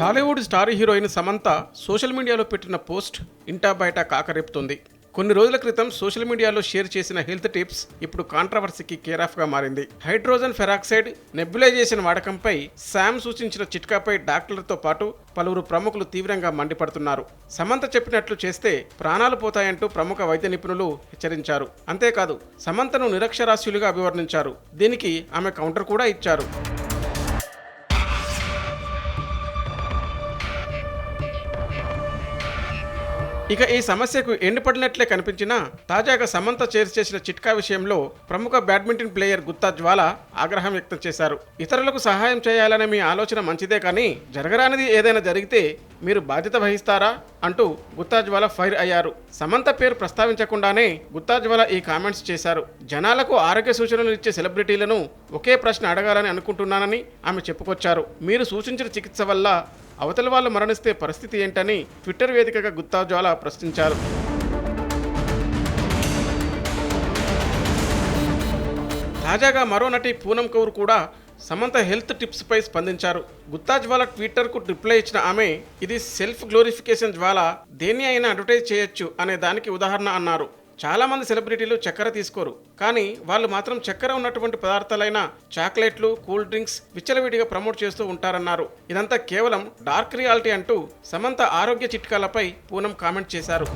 Tollywood star heroine Samantha social మీడియాలో పెట్టిన post ఇంటా బయట కాకరేపుతుంది. కొన్ని రోజుల క్రితం సోషల్ మీడియాలో షేర్ చేసిన హెల్త్ టిప్స్ ఇప్పుడు కాంట్రవర్సీకి కేరాఫ్గా మారింది. హైడ్రోజన్ ఫెరాక్సైడ్ నెబ్యులైజేషన్ వాడకంపై శామ్ సూచించిన చిట్కాపై డాక్టర్లతో పాటు పలువురు ప్రముఖులు తీవ్రంగా మండిపడుతున్నారు. సమంత చెప్పినట్లు చేస్తే ప్రాణాలు పోతాయంటూ ప్రముఖ వైద్య నిపుణులు హెచ్చరించారు. అంతేకాదు సమంతను నిరక్షరాస్యులుగా అభివర్ణించారు. దీనికి ఆమె కౌంటర్ కూడా ఇచ్చారు. ఇక ఈ సమస్యకు ఎండుపడినట్లే కనిపించినా తాజాగా సమంత చేర్చి చేసిన చిట్కా విషయంలో ప్రముఖ బ్యాడ్మింటన్ ప్లేయర్ గుత్తా జ్వాల ఆగ్రహం వ్యక్తం చేశారు. ఇతరులకు సహాయం చేయాలనే మీ ఆలోచన మంచిదే కానీ జరగరానిది ఏదైనా జరిగితే మీరు బాధ్యత వహిస్తారా అంటూ గుత్తాజ్వాల ఫైర్ అయ్యారు. సమంత పేరు ప్రస్తావించకుండానే గుత్తాజ్వాల ఈ కామెంట్స్ చేశారు. జనాలకు ఆరోగ్య సూచనలు ఇచ్చే సెలబ్రిటీలను ఒకే ప్రశ్న అడగాలని అనుకుంటున్నానని ఆమె చెప్పుకొచ్చారు. మీరు సూచించిన చికిత్స వల్ల అవతల వాళ్ళు మరణిస్తే పరిస్థితి ఏంటని ట్విట్టర్ వేదికగా గుత్తాజ్వాల ప్రశ్నించారు. తాజాగా మరో నటి పూనం కౌర్ కూడా సమంత హెల్త్ టిప్స్పై స్పందించారు. గుత్తా జ్వాల ట్విట్టర్కు రిప్లై ఇచ్చిన ఆమె ఇది సెల్ఫ్ గ్లోరిఫికేషన్ జ్వాల దేన్ని అయినా అడ్వర్టైజ్ చేయొచ్చు అనే దానికి ఉదాహరణ అన్నారు. చాలామంది సెలబ్రిటీలు చక్కెర తీసుకోరు కానీ వాళ్ళు మాత్రం చక్కెర ఉన్నటువంటి పదార్థాలైన చాక్లెట్లు కూల్ డ్రింక్స్ విచ్చలవిడిగా ప్రమోట్ చేస్తూ ఉంటారన్నారు. ఇదంతా కేవలం డార్క్ రియాలిటీ అంటూ సమంత ఆరోగ్య చిట్కాలపై పూనం కామెంట్ చేశారు.